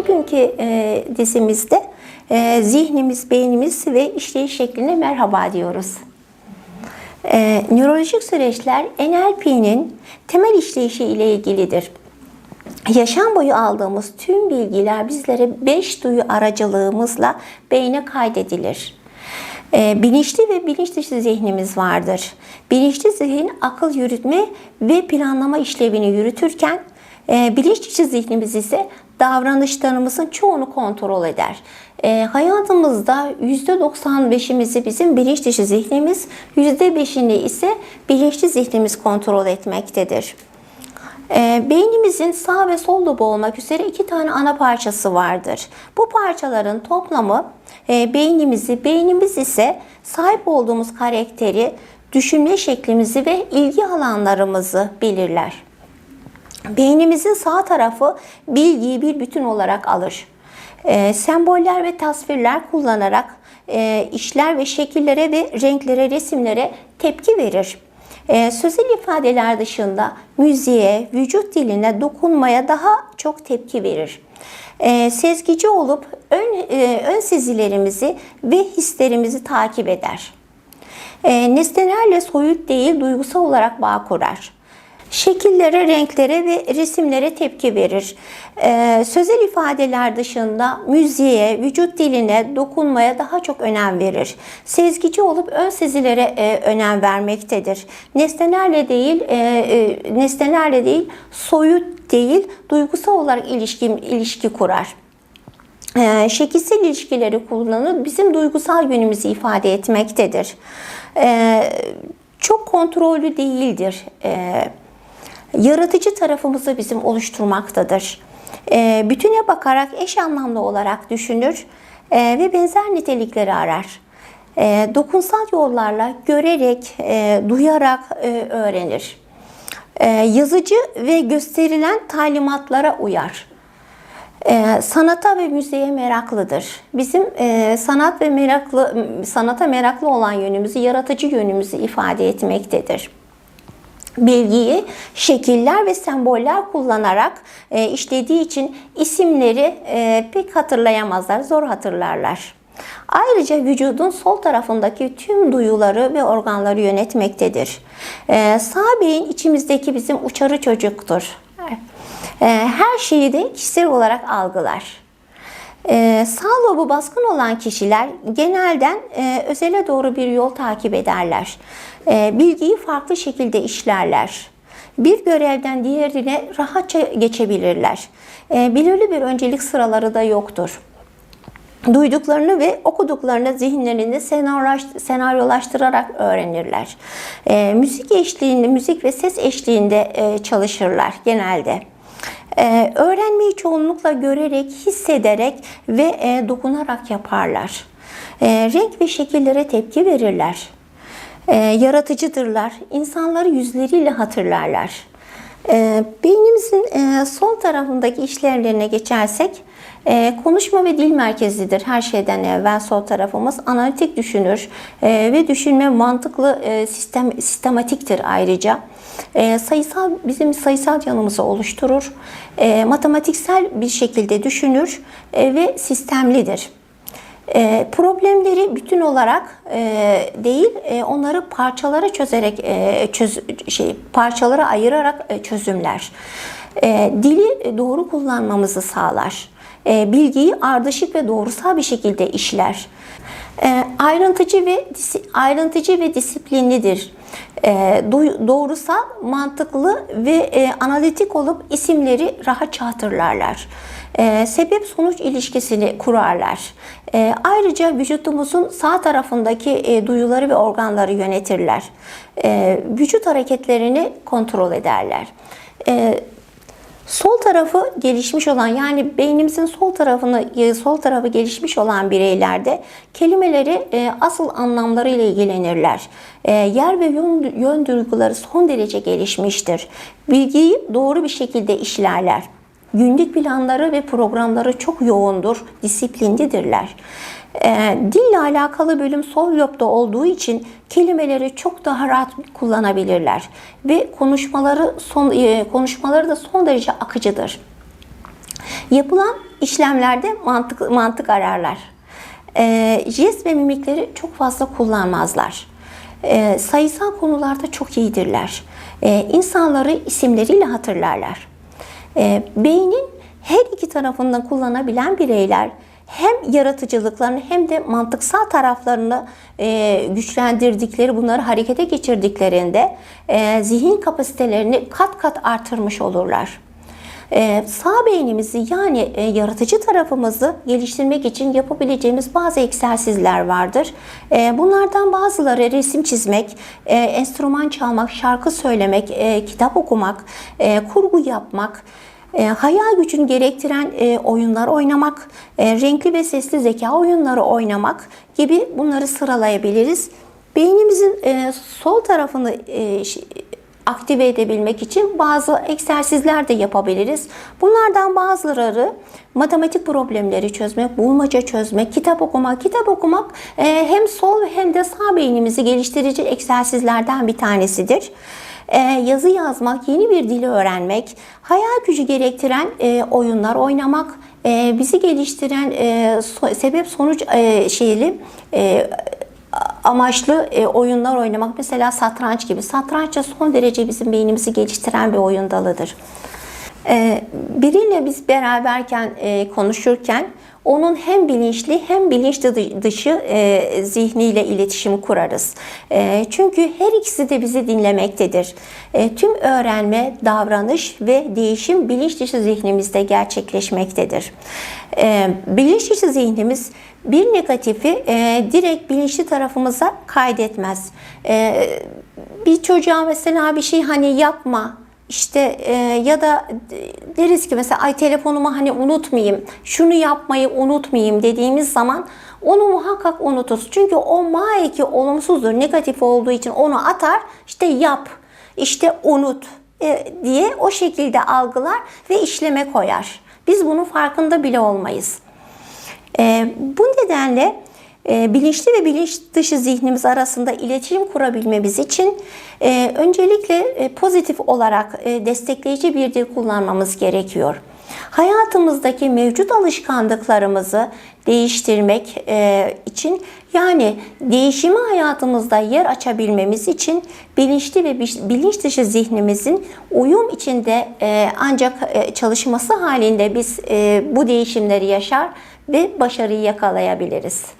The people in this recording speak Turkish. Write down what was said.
bugünkü e, dizimizde e, zihnimiz, beynimiz ve işleyiş şekline merhaba diyoruz. E, nörolojik süreçler NLP'nin temel işleyişi ile ilgilidir. Yaşam boyu aldığımız tüm bilgiler bizlere beş duyu aracılığımızla beyne kaydedilir. E, bilinçli ve bilinç dışı zihnimiz vardır. Bilinçli zihin akıl yürütme ve planlama işlevini yürütürken e, zihnimiz ise davranışlarımızın çoğunu kontrol eder. E, hayatımızda %95'imizi bizim bilinç zihnimiz, %5'ini ise bilinçli zihnimiz kontrol etmektedir. E, beynimizin sağ ve sol lobu olmak üzere iki tane ana parçası vardır. Bu parçaların toplamı e, beynimizi, beynimiz ise sahip olduğumuz karakteri, düşünme şeklimizi ve ilgi alanlarımızı belirler. Beynimizin sağ tarafı bilgiyi bir bütün olarak alır. E, semboller ve tasvirler kullanarak e, işler ve şekillere ve renklere, resimlere tepki verir. E, sözel ifadeler dışında müziğe, vücut diline, dokunmaya daha çok tepki verir. E, sezgici olup ön, e, ön sezilerimizi ve hislerimizi takip eder. E, nesnelerle soyut değil, duygusal olarak bağ kurar şekillere, renklere ve resimlere tepki verir. Ee, sözel ifadeler dışında müziğe, vücut diline, dokunmaya daha çok önem verir. Sezgici olup ön sezilere e, önem vermektedir. Nesnelerle değil, e, e, nesnelerle değil, soyut değil, duygusal olarak ilişki ilişki kurar. Ee, şekilsel ilişkileri kullanır, bizim duygusal yönümüzü ifade etmektedir. Ee, çok kontrollü değildir. Ee, yaratıcı tarafımızı bizim oluşturmaktadır. E, bütüne bakarak eş anlamlı olarak düşünür e, ve benzer nitelikleri arar. E, dokunsal yollarla görerek, e, duyarak e, öğrenir. E, yazıcı ve gösterilen talimatlara uyar. E, sanata ve müziğe meraklıdır. Bizim e, sanat ve meraklı sanata meraklı olan yönümüzü, yaratıcı yönümüzü ifade etmektedir bilgiyi şekiller ve semboller kullanarak e, işlediği için isimleri e, pek hatırlayamazlar, zor hatırlarlar. Ayrıca vücudun sol tarafındaki tüm duyuları ve organları yönetmektedir. E, sağ beyin içimizdeki bizim uçarı çocuktur. E, her şeyi de kişisel olarak algılar. Ee, sağ lobu baskın olan kişiler genelden e, özele doğru bir yol takip ederler. E, bilgiyi farklı şekilde işlerler. Bir görevden diğerine rahatça geçebilirler. E, belirli bir öncelik sıraları da yoktur duyduklarını ve okuduklarını zihinlerinde senaryolaştırarak öğrenirler. E, müzik eşliğinde, müzik ve ses eşliğinde e, çalışırlar genelde. Ee, öğrenmeyi çoğunlukla görerek, hissederek ve e, dokunarak yaparlar. E, renk ve şekillere tepki verirler. E, yaratıcıdırlar. İnsanları yüzleriyle hatırlarlar. E, beynimizin e, sol tarafındaki işlevlerine geçersek, e, konuşma ve dil merkezidir her şeyden evvel sol tarafımız. Analitik düşünür e, ve düşünme mantıklı e, sistem sistematiktir ayrıca. E, sayısal bizim sayısal yanımızı oluşturur. E, matematiksel bir şekilde düşünür e, ve sistemlidir. E, problemleri bütün olarak e, değil, e, onları parçalara çözerek e, çöz, şey parçalara ayırarak e, çözümler. E, dili doğru kullanmamızı sağlar. E, bilgiyi ardışık ve doğrusal bir şekilde işler. E, ayrıntıcı ve ayrıntıcı ve disiplinlidir. E, doğrusal, mantıklı ve analitik olup isimleri rahatça hatırlarlar. Sebep sonuç ilişkisini kurarlar. Ayrıca vücutumuzun sağ tarafındaki duyuları ve organları yönetirler. Vücut hareketlerini kontrol ederler. Sol tarafı gelişmiş olan yani beynimizin sol tarafını e, sol tarafı gelişmiş olan bireylerde kelimeleri e, asıl anlamları ile ilgilenirler. E, yer ve yön, yön duyguları son derece gelişmiştir. Bilgiyi doğru bir şekilde işlerler. Günlük planları ve programları çok yoğundur, disiplinlidirler. E, dille alakalı bölüm sol lobda olduğu için kelimeleri çok daha rahat kullanabilirler ve konuşmaları son e, konuşmaları da son derece akıcıdır. Yapılan işlemlerde mantık mantık ararlar. E, jest ve mimikleri çok fazla kullanmazlar. E, sayısal konularda çok iyidirler. E, insanları isimleriyle hatırlarlar. E, beynin her iki tarafından kullanabilen bireyler hem yaratıcılıklarını hem de mantıksal taraflarını e, güçlendirdikleri, bunları harekete geçirdiklerinde e, zihin kapasitelerini kat kat artırmış olurlar. Ee, sağ beynimizi yani e, yaratıcı tarafımızı geliştirmek için yapabileceğimiz bazı egzersizler vardır. Ee, bunlardan bazıları resim çizmek, e, enstrüman çalmak, şarkı söylemek, e, kitap okumak, e, kurgu yapmak, e, hayal gücünü gerektiren e, oyunlar oynamak, e, renkli ve sesli zeka oyunları oynamak gibi bunları sıralayabiliriz. Beynimizin e, sol tarafını e, aktive edebilmek için bazı egzersizler de yapabiliriz. Bunlardan bazıları matematik problemleri çözmek, bulmaca çözmek, kitap okumak. Kitap okumak e, hem sol hem de sağ beynimizi geliştirici egzersizlerden bir tanesidir. E, yazı yazmak, yeni bir dili öğrenmek, hayal gücü gerektiren e, oyunlar oynamak, e, bizi geliştiren e, sebep sonuç şeyli amaçlı oyunlar oynamak mesela satranç gibi. Satranç da son derece bizim beynimizi geliştiren bir oyun dalıdır. Biriyle biz beraberken konuşurken onun hem bilinçli hem bilinç dışı e, zihniyle iletişim kurarız. E, çünkü her ikisi de bizi dinlemektedir. E, tüm öğrenme, davranış ve değişim bilinç dışı zihnimizde gerçekleşmektedir. E, bilinç dışı zihnimiz bir negatifi e, direkt bilinçli tarafımıza kaydetmez. E, bir çocuğa mesela bir şey hani yapma işte e, ya da deriz ki mesela ay telefonumu hani unutmayayım, şunu yapmayı unutmayayım dediğimiz zaman onu muhakkak unuturuz. Çünkü o maeki olumsuzdur, negatif olduğu için onu atar, işte yap, işte unut e, diye o şekilde algılar ve işleme koyar. Biz bunun farkında bile olmayız. E, bu nedenle bilinçli ve bilinç dışı zihnimiz arasında iletişim kurabilmemiz için e, öncelikle e, pozitif olarak e, destekleyici bir dil kullanmamız gerekiyor. Hayatımızdaki mevcut alışkanlıklarımızı değiştirmek için yani değişimi hayatımızda yer açabilmemiz için bilinçli ve bilinç dışı zihnimizin uyum içinde ancak çalışması halinde biz bu değişimleri yaşar ve başarıyı yakalayabiliriz.